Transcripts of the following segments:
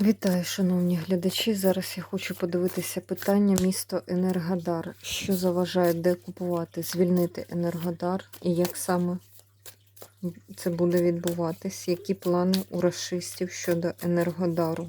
Вітаю, шановні глядачі. Зараз я хочу подивитися питання місто Енергодар. Що заважає де купувати, звільнити Енергодар і як саме це буде відбуватись? Які плани у расистів щодо Енергодару?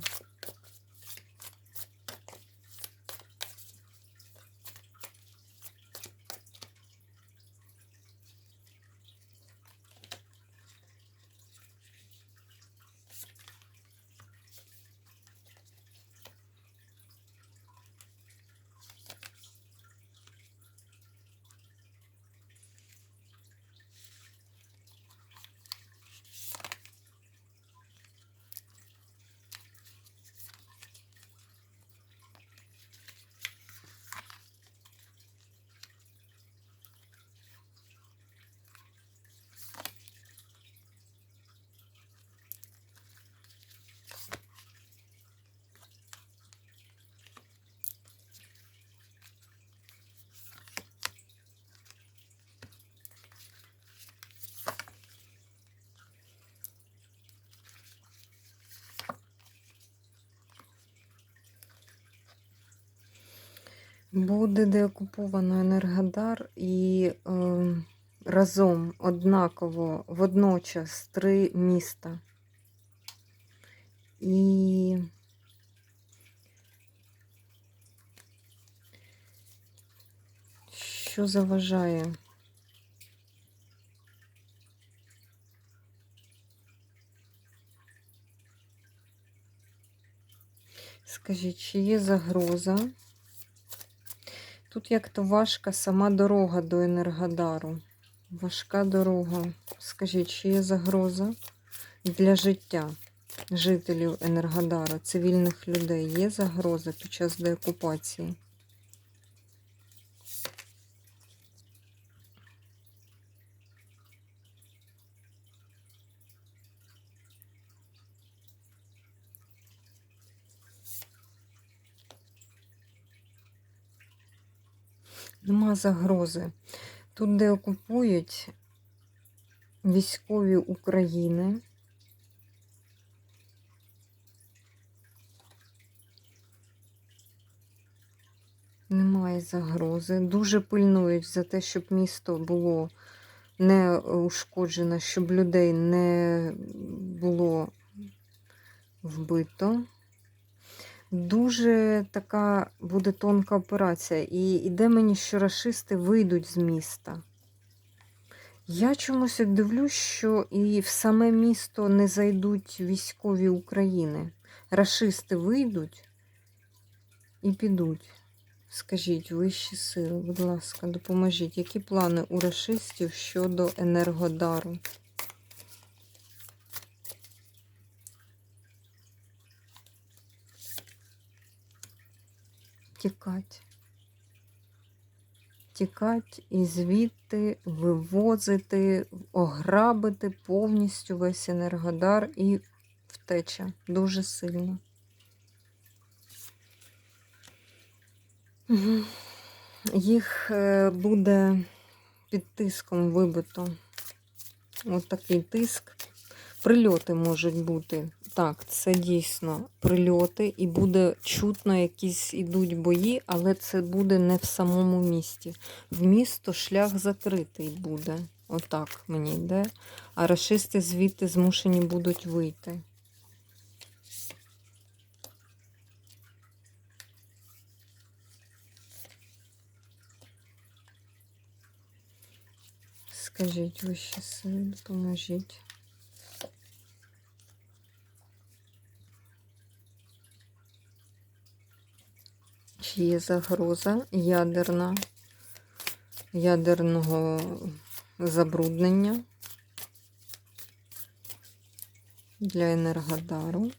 Буде деокуповано Енергодар і е, разом однаково водночас три міста. І що заважає? Скажіть, чи є загроза? Тут як-то важка сама дорога до Енергодару. Важка дорога. Скажіть, чи є загроза для життя жителів Енергодара, цивільних людей? Є загроза під час деокупації? Нема загрози. Тут, де окупують військові України. Немає загрози. Дуже пильнують за те, щоб місто було не ушкоджено, щоб людей не було вбито. Дуже така буде тонка операція. І іде мені, що рашисти вийдуть з міста. Я чомусь дивлюсь, що і в саме місто не зайдуть військові України. Рашисти вийдуть і підуть. Скажіть, вищі сили, будь ласка, допоможіть, які плани у рашистів щодо Енергодару? Тікать. Тікать і звідти вивозити, ограбити повністю весь Енергодар і втеча дуже сильно. Їх е, буде під тиском вибито. Ось такий тиск. Прильоти можуть бути. Так, це дійсно прильоти, і буде чутно, якісь ідуть бої, але це буде не в самому місті. В місто шлях закритий буде. Отак мені йде. А рашисти звідти змушені будуть вийти. Скажіть, вищі сили, допоможіть. Є загроза ядерна, ядерного забруднення для Енергодару?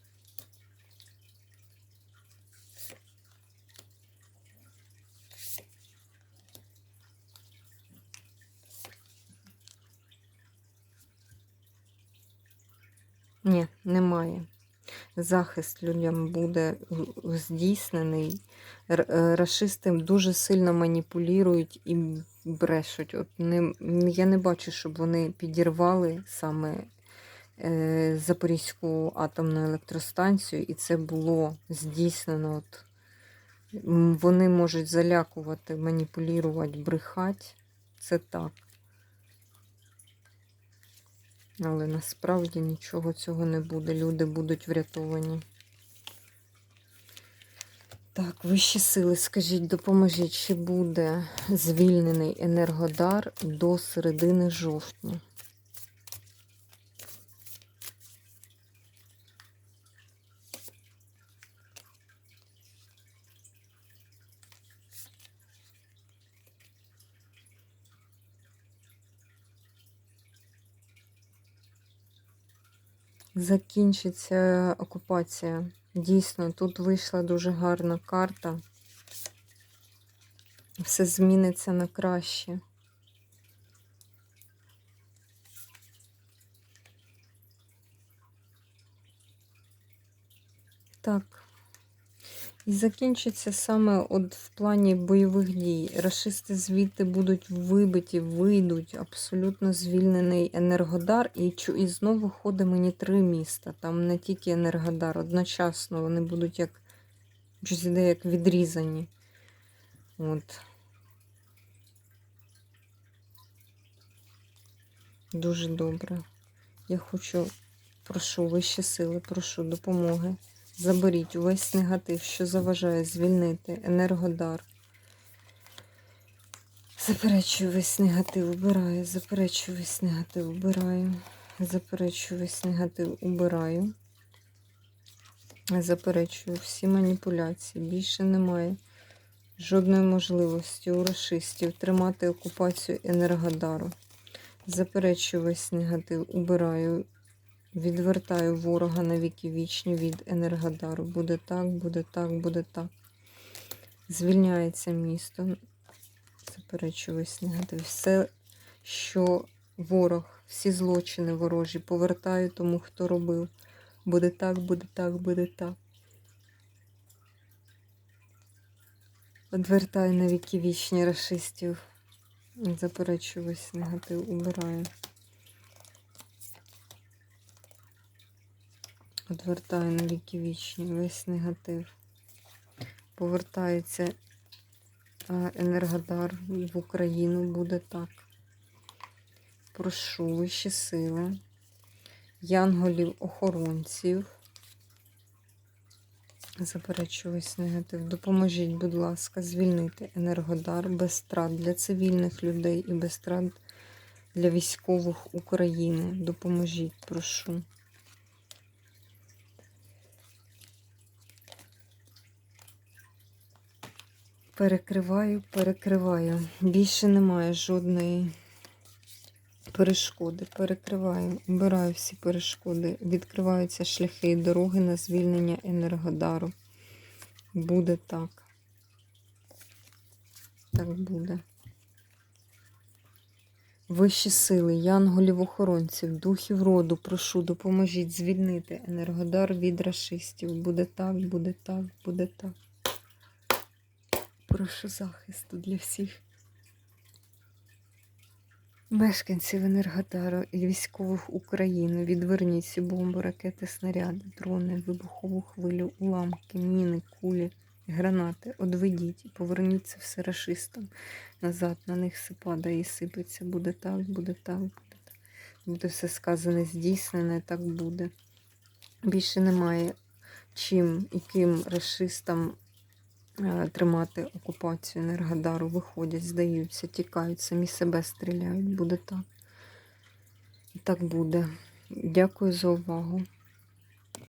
Ні, немає. Захист людям буде здійснений. Р- дуже сильно маніпулюють і брешуть. От не, я не бачу, щоб вони підірвали саме е, Запорізьку атомну електростанцію, і це було здійснено. От, вони можуть залякувати, маніпулювати, брехати. Це так. Але насправді нічого цього не буде. Люди будуть врятовані. Так, вищі сили, скажіть, допоможіть, чи буде звільнений енергодар до середини жовтня? Закінчиться окупація. Дійсно, тут вийшла дуже гарна карта. Все зміниться на краще. Так. І закінчиться саме от в плані бойових дій. Рашисти звідти будуть вибиті, вийдуть, абсолютно звільнений Енергодар. І, і знову ходить мені три міста. Там не тільки Енергодар, одночасно вони будуть як щось іде, як відрізані. От. Дуже добре. Я хочу, прошу вищі сили, прошу допомоги. Заберіть увесь негатив, що заважає звільнити енергодар. Заперечую весь негатив, убираю, заперечую весь негатив, убираю. Заперечую весь негатив, убираю. Заперечую всі маніпуляції. Більше немає жодної можливості у расистів тримати окупацію енергодару. Заперечую весь негатив, убираю. Відвертаю ворога на віки вічні від Енергодару. Буде так, буде так, буде так. Звільняється місто. Заперечую весь негатив. Все, що ворог, всі злочини ворожі, повертаю тому, хто робив. Буде так, буде так, буде так. Одвертаю на віки вічні расистів. Заперечую весь негатив, убираю. Одвертаю на віки вічні весь негатив. Повертається Енергодар в Україну, буде так. Прошу вищі сили, янголів-охоронців. Заперечую весь негатив. Допоможіть, будь ласка, звільнити Енергодар без страт для цивільних людей і без страт для військових України. Допоможіть, прошу. Перекриваю, перекриваю. Більше немає жодної перешкоди. Перекриваю, обираю всі перешкоди. Відкриваються шляхи і дороги на звільнення Енергодару. Буде так. Так буде. Вищі сили, янголів-охоронців, духів роду, прошу, допоможіть звільнити Енергодар від рашистів. Буде так, буде так, буде так. Прошу захисту для всіх мешканців Енергодару і військових України. Відверніть всі бомби, ракети, снаряди, дрони, вибухову хвилю, уламки, міни, кулі, гранати. Одведіть і поверніть все рашистам назад. На них все падає і сипеться. Буде так, буде так, буде так. Буде все сказане, здійснене, так буде. Більше немає чим і ким рашистам е, тримати окупацію Енергодару, виходять, здаються, тікають, самі себе стріляють. Буде так. І так буде. Дякую за увагу.